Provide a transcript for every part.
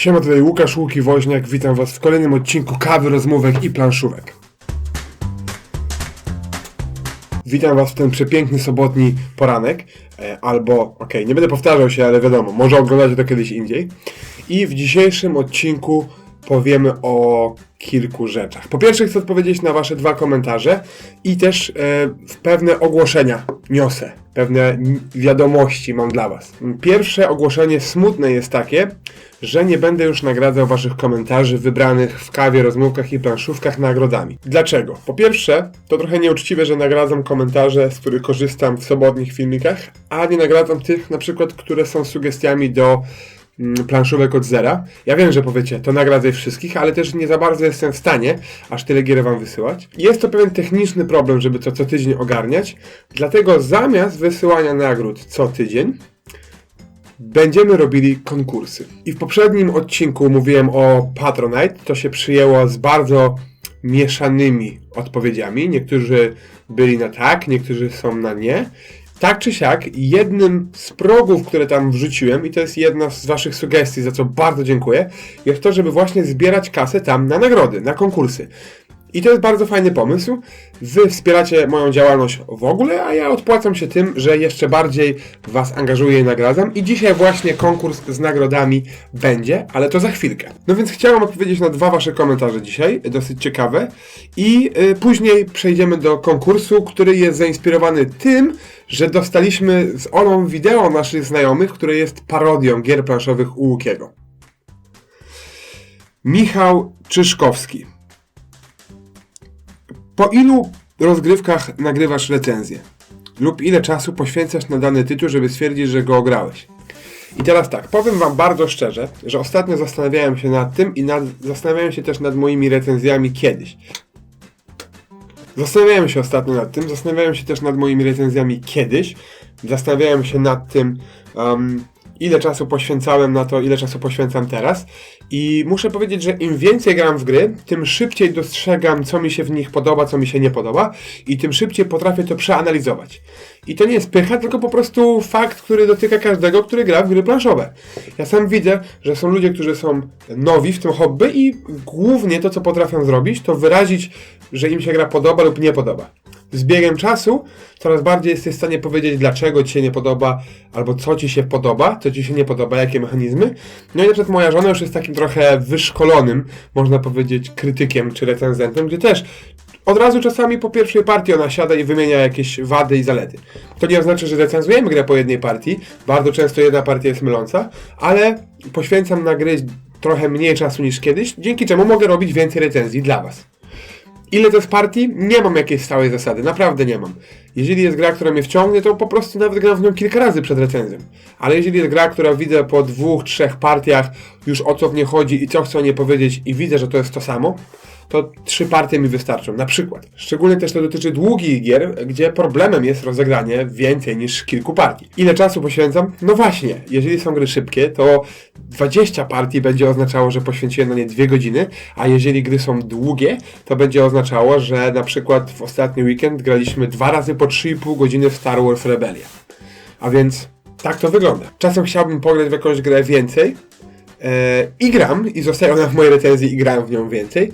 Siema, tutaj Łukasz Łuki Woźniak, witam was w kolejnym odcinku Kawy, Rozmówek i Planszówek. Witam was w ten przepiękny sobotni poranek, e, albo, okej, nie będę powtarzał się, ale wiadomo, może oglądacie to kiedyś indziej. I w dzisiejszym odcinku powiemy o kilku rzeczach. Po pierwsze chcę odpowiedzieć na wasze dwa komentarze i też e, pewne ogłoszenia niosę, pewne wiadomości mam dla was. Pierwsze ogłoszenie smutne jest takie, że nie będę już nagradzał waszych komentarzy wybranych w kawie, rozmówkach i planszówkach nagrodami. Dlaczego? Po pierwsze, to trochę nieuczciwe, że nagradzam komentarze, z których korzystam w sobotnich filmikach, a nie nagradzam tych na przykład, które są sugestiami do planszówek od zera. Ja wiem, że powiecie, to nagradzaj wszystkich, ale też nie za bardzo jestem w stanie aż tyle gier wam wysyłać. Jest to pewien techniczny problem, żeby to co tydzień ogarniać, dlatego zamiast wysyłania nagród co tydzień, będziemy robili konkursy. I w poprzednim odcinku mówiłem o Patronite, to się przyjęło z bardzo mieszanymi odpowiedziami. Niektórzy byli na tak, niektórzy są na nie. Tak czy siak, jednym z progów, które tam wrzuciłem, i to jest jedna z Waszych sugestii, za co bardzo dziękuję, jest to, żeby właśnie zbierać kasę tam na nagrody, na konkursy. I to jest bardzo fajny pomysł. Wy wspieracie moją działalność w ogóle, a ja odpłacam się tym, że jeszcze bardziej Was angażuję i nagradzam. I dzisiaj właśnie konkurs z nagrodami będzie, ale to za chwilkę. No więc chciałem odpowiedzieć na dwa Wasze komentarze dzisiaj, dosyć ciekawe. I y, później przejdziemy do konkursu, który jest zainspirowany tym, że dostaliśmy z Olą wideo naszych znajomych, które jest parodią gier planszowych u Łukiego. Michał Czyszkowski. Po ilu rozgrywkach nagrywasz recenzję? Lub ile czasu poświęcasz na dany tytuł, żeby stwierdzić, że go ograłeś? I teraz tak, powiem Wam bardzo szczerze, że ostatnio zastanawiałem się nad tym i nad, zastanawiałem się też nad moimi recenzjami kiedyś. Zastanawiałem się ostatnio nad tym, zastanawiałem się też nad moimi recenzjami kiedyś, zastanawiałem się nad tym, um, ile czasu poświęcałem na to, ile czasu poświęcam teraz. I muszę powiedzieć, że im więcej gram w gry, tym szybciej dostrzegam, co mi się w nich podoba, co mi się nie podoba, i tym szybciej potrafię to przeanalizować. I to nie jest pycha, tylko po prostu fakt, który dotyka każdego, który gra w gry planszowe. Ja sam widzę, że są ludzie, którzy są nowi w tym hobby i głównie to, co potrafią zrobić, to wyrazić, że im się gra podoba lub nie podoba z biegiem czasu coraz bardziej jesteś w stanie powiedzieć, dlaczego ci się nie podoba, albo co ci się podoba, co ci się nie podoba, jakie mechanizmy. No i na przykład moja żona już jest takim trochę wyszkolonym, można powiedzieć, krytykiem czy recenzentem, gdzie też od razu czasami po pierwszej partii ona siada i wymienia jakieś wady i zalety. To nie oznacza, że recenzujemy grę po jednej partii, bardzo często jedna partia jest myląca, ale poświęcam na gry trochę mniej czasu niż kiedyś, dzięki czemu mogę robić więcej recenzji dla Was. Ile to jest partii? Nie mam jakiejś stałej zasady, naprawdę nie mam. Jeżeli jest gra, która mnie wciągnie, to po prostu nawet gram w nią kilka razy przed recenzją. Ale jeżeli jest gra, która widzę po dwóch, trzech partiach już o co w nie chodzi i co chcą nie powiedzieć i widzę, że to jest to samo, to trzy partie mi wystarczą, na przykład. Szczególnie też to dotyczy długich gier, gdzie problemem jest rozegranie więcej niż kilku partii. Ile czasu poświęcam? No właśnie, jeżeli są gry szybkie, to 20 partii będzie oznaczało, że poświęciłem na nie 2 godziny, a jeżeli gry są długie, to będzie oznaczało, że na przykład w ostatni weekend graliśmy dwa razy po 3,5 godziny w Star Wars Rebellion. A więc tak to wygląda. Czasem chciałbym pograć w jakąś grę więcej, e, i gram, i zostaje ona w mojej recenzji i gram w nią więcej.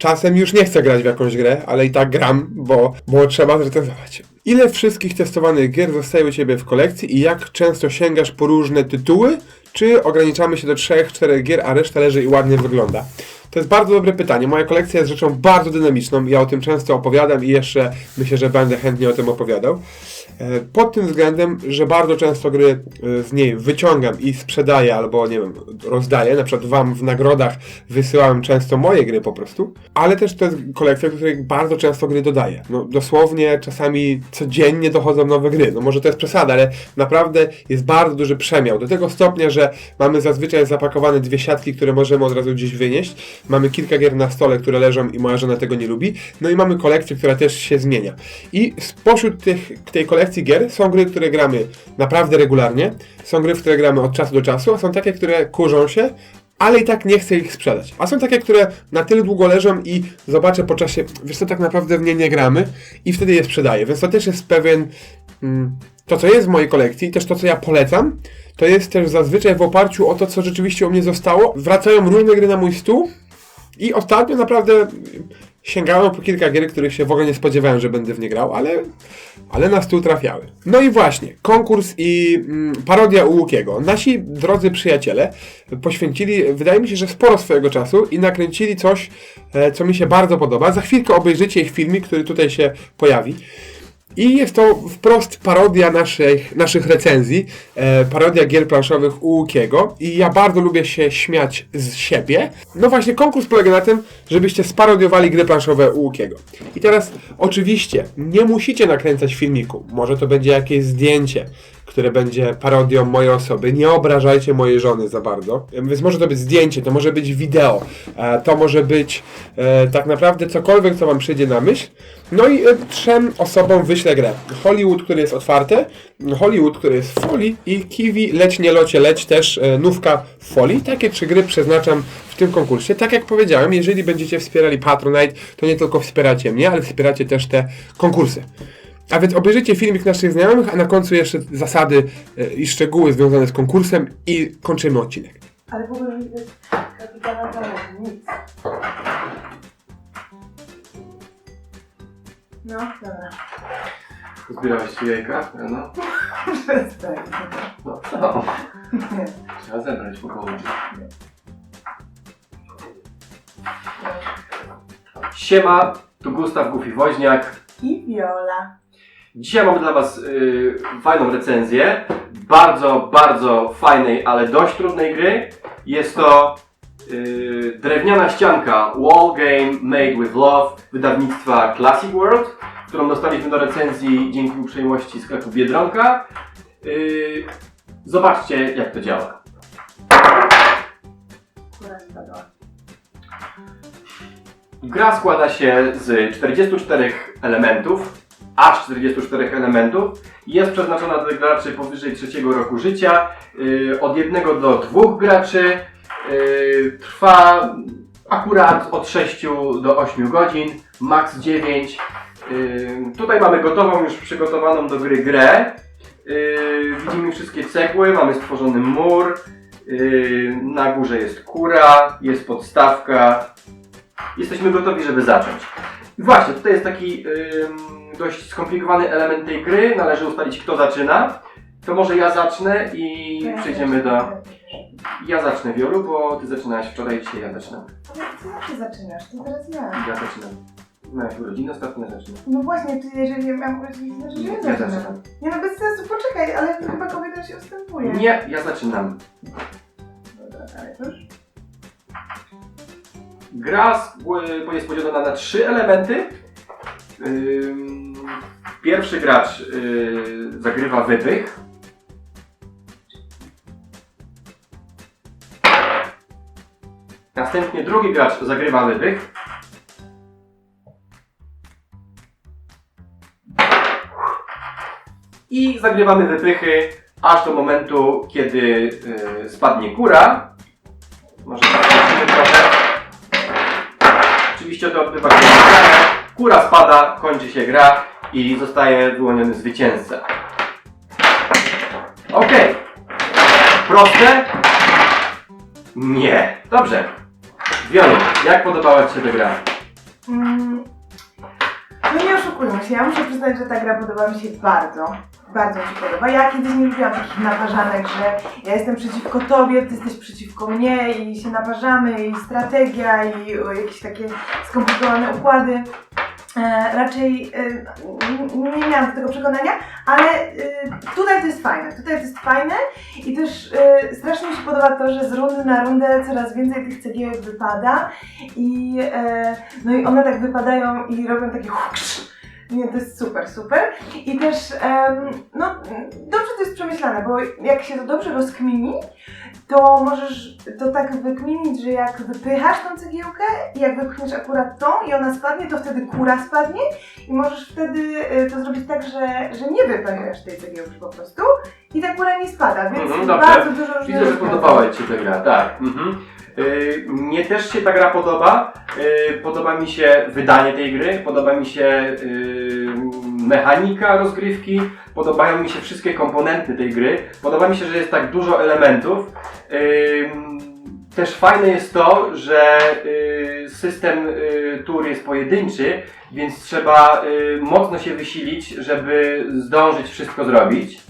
Czasem już nie chcę grać w jakąś grę, ale i tak gram, bo, bo trzeba zrecenzować. Ile wszystkich testowanych gier zostaje u Ciebie w kolekcji i jak często sięgasz po różne tytuły? Czy ograniczamy się do 3-4 gier, a reszta leży i ładnie wygląda? To jest bardzo dobre pytanie. Moja kolekcja jest rzeczą bardzo dynamiczną. Ja o tym często opowiadam i jeszcze myślę, że będę chętnie o tym opowiadał. E, Pod tym względem, że bardzo często gry e, z niej wyciągam i sprzedaję albo, nie wiem, rozdaję. Na przykład Wam w nagrodach wysyłałem często moje gry po prostu. Ale też to jest kolekcja, do której bardzo często gry dodaję. No, dosłownie czasami codziennie dochodzą nowe gry. No może to jest przesada, ale naprawdę jest bardzo duży przemiał. Do tego stopnia, że mamy zazwyczaj zapakowane dwie siatki, które możemy od razu gdzieś wynieść. Mamy kilka gier na stole, które leżą i moja żona tego nie lubi. No i mamy kolekcję, która też się zmienia. I spośród tych, tej kolekcji gier są gry, które gramy naprawdę regularnie. Są gry, w które gramy od czasu do czasu, a są takie, które kurzą się, ale i tak nie chcę ich sprzedać. A są takie, które na tyle długo leżą i zobaczę po czasie, wiesz co, tak naprawdę w nie nie gramy i wtedy je sprzedaję. Więc to też jest pewien mm, to, co jest w mojej kolekcji, też to, co ja polecam, to jest też zazwyczaj w oparciu o to, co rzeczywiście u mnie zostało. Wracają różne gry na mój stół i ostatnio naprawdę sięgałem po kilka gier, których się w ogóle nie spodziewałem, że będę w nie grał, ale, ale na stół trafiały. No i właśnie, konkurs i mm, parodia u Łukiego. Nasi drodzy przyjaciele poświęcili, wydaje mi się, że sporo swojego czasu i nakręcili coś, e, co mi się bardzo podoba. Za chwilkę obejrzycie ich filmik, który tutaj się pojawi. I jest to wprost parodia naszych, naszych recenzji, e, parodia gier planszowych u Łukiego. I ja bardzo lubię się śmiać z siebie. No właśnie, konkurs polega na tym, żebyście sparodiowali gry planszowe u Łukiego. I teraz, oczywiście, nie musicie nakręcać filmiku. Może to będzie jakieś zdjęcie, które będzie parodią mojej osoby. Nie obrażajcie mojej żony za bardzo. Więc może to być zdjęcie, to może być wideo, e, to może być e, tak naprawdę cokolwiek, co wam przyjdzie na myśl. No i e, trzem osobom wyślę grę. Hollywood, który jest otwarty, Hollywood, który jest w folii i Kiwi, leć nie locie, leć też e, nówka w folii. Takie trzy gry przeznaczam w tym konkursie. Tak jak powiedziałem, jeżeli będziecie wspierali Patronite, to nie tylko wspieracie mnie, ale wspieracie też te konkursy. A więc obejrzyjcie filmik naszych znajomych, a na końcu jeszcze zasady e, i szczegóły związane z konkursem i kończymy odcinek. Ale w ogóle nie widać kapitana nic. No, dobra. Zbierałeś ci jajka rano? Przestań. No co? Nie. Trzeba zebrać po południu. Siema, tu Gustaw Gufi Woźniak. I Viola. Dzisiaj mamy dla Was y, fajną recenzję. Bardzo, bardzo fajnej, ale dość trudnej gry. Jest to y, drewniana ścianka Wall Game Made with Love wydawnictwa Classic World, którą dostaliśmy do recenzji dzięki uprzejmości sklepu Biedronka. Y, zobaczcie, jak to działa. Gra składa się z 44 elementów, aż 44 elementów. Jest przeznaczona dla graczy powyżej trzeciego roku życia, yy, od jednego do dwóch graczy. Yy, trwa akurat od 6 do 8 godzin, max 9. Yy, tutaj mamy gotową, już przygotowaną do gry grę. Yy, widzimy wszystkie cegły, mamy stworzony mur. Na górze jest kura, jest podstawka, jesteśmy gotowi, żeby zacząć. Właśnie, tutaj jest taki dość skomplikowany element tej gry. Należy ustalić, kto zaczyna. To może ja zacznę i przejdziemy do. Ja zacznę Wiolu, bo ty zaczynałaś wczoraj, dzisiaj ja zaczynam. Ale ty zawsze zaczynasz, to teraz ja. Ja zaczynam. No jak urodziny ostatnio zaczynam. No właśnie, ty jeżeli mam urodziny, to znaczy, że ja Ja zaczynam. zaczynam. Nie no, bez sensu, poczekaj, ale to chyba kobieta się ustępuje. Nie, ja zaczynam. Dobra, ale już? Gra z- bo jest podzielona na trzy elementy. Ym, Pierwszy gracz y, zagrywa wypych. Następnie drugi gracz zagrywa wypych. I zagrywamy wypychy aż do momentu, kiedy y, spadnie kura. Może zobaczymy trochę. Oczywiście to odbywa się. Kura spada, kończy się gra i zostaje wyłoniony zwycięzca. Ok. Proste? Nie. Dobrze. Wiolu, jak podobała Ci się ta gra? Mm, No nie oszukujmy się, ja muszę przyznać, że ta gra podoba mi się bardzo. Bardzo mi się podoba. Ja kiedyś nie lubiłam takich naparzanek, że ja jestem przeciwko tobie, ty jesteś przeciwko mnie i się naparzamy i strategia i jakieś takie skomplikowane układy. E, raczej e, n- nie miałam tego przekonania, ale e, tutaj to jest fajne. Tutaj to jest fajne i też e, strasznie mi się podoba to, że z rundy na rundę coraz więcej tych cegiełek wypada i no i one tak wypadają i robią takie hukrz. Nie, to jest super, super. I też, em, no, dobrze to jest przemyślane, bo jak się to dobrze rozkmini, to możesz to tak wykminić, że jak wypychasz tą cegiełkę i jak wypchniesz akurat tą i ona spadnie, to wtedy kura spadnie i możesz wtedy e, to zrobić tak, że, że nie wypychasz tej cegiełki po prostu i ta kura nie spada, więc dobrze. bardzo dużo różnych Widzę, że podobała Ci się ta gra, tak. Mhm. Yy, mnie też się ta gra podoba. Yy, podoba mi się wydanie tej gry, podoba mi się yy, mechanika rozgrywki, podobają mi się wszystkie komponenty tej gry, podoba mi się, że jest tak dużo elementów. Też fajne jest to, że y, system y, tur jest pojedynczy, więc trzeba y, mocno się wysilić, żeby zdążyć wszystko zrobić.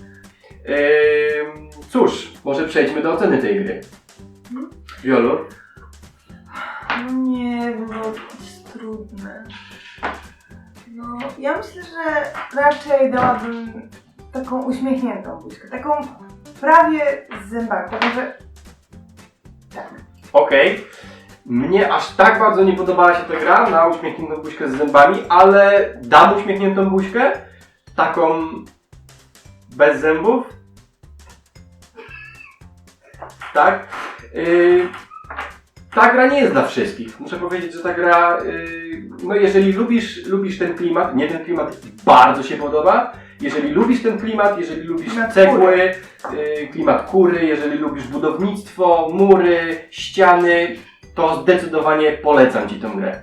Cóż, może przejdźmy do oceny tej gry. Wiolu? No nie, było jakieś trudne. No, ja myślę, że raczej dałabym taką uśmiechniętą buźkę. Taką prawie z zębami. Taką. Tak. Okej. Mnie aż tak bardzo nie podobała się ta gra na uśmiechniętą buźkę z zębami, ale dam uśmiechniętą buźkę. Taką bez zębów. Tak. Yy, ta gra nie jest dla wszystkich. Muszę powiedzieć, że ta gra, yy, no jeżeli lubisz, lubisz ten klimat, nie ten klimat bardzo się podoba. Jeżeli lubisz ten klimat, jeżeli lubisz Klimat cegły, yy, klimat kury, jeżeli lubisz budownictwo, mury, ściany, to zdecydowanie polecam Ci tę grę.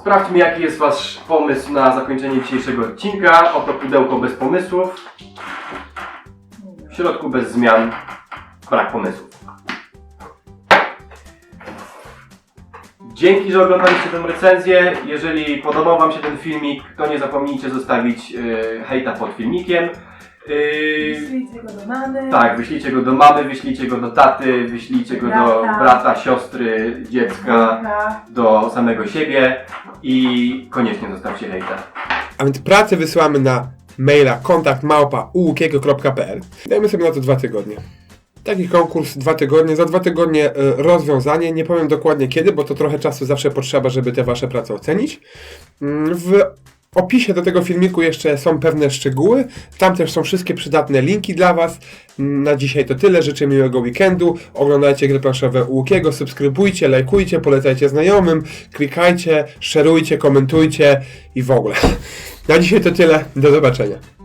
Sprawdźmy jaki jest Wasz pomysł na zakończenie dzisiejszego odcinka. Oto pudełko bez pomysłów, w środku bez zmian, brak pomysłów. Dzięki, że oglądaliście tę recenzję. Jeżeli podobał Wam się ten filmik, to nie zapomnijcie zostawić yy, hejta pod filmikiem. Yy, Wyślijcie go do mamy. tak, wyślijcie go do mamy, wyślijcie go do taty, wyślijcie go do Brata. brata, siostry, dziecka, do samego siebie i koniecznie zostawcie hejta. A więc pracę wysyłamy na maila kontaktmałpa.ułukiego.pl Dajmy sobie na to dwa tygodnie. Taki konkurs dwa tygodnie, za dwa tygodnie y, rozwiązanie, nie powiem dokładnie kiedy, bo to trochę czasu zawsze potrzeba, żeby te wasze prace ocenić. Mm, W opisie do tego filmiku jeszcze są pewne szczegóły, tam też są wszystkie przydatne linki dla was. Mm, Na dzisiaj to tyle, życzę miłego weekendu, oglądajcie gry planszowe Łukiego, subskrybujcie, lajkujcie, polecajcie znajomym, klikajcie, szerujcie, komentujcie i w ogóle. Na dzisiaj to tyle, do zobaczenia.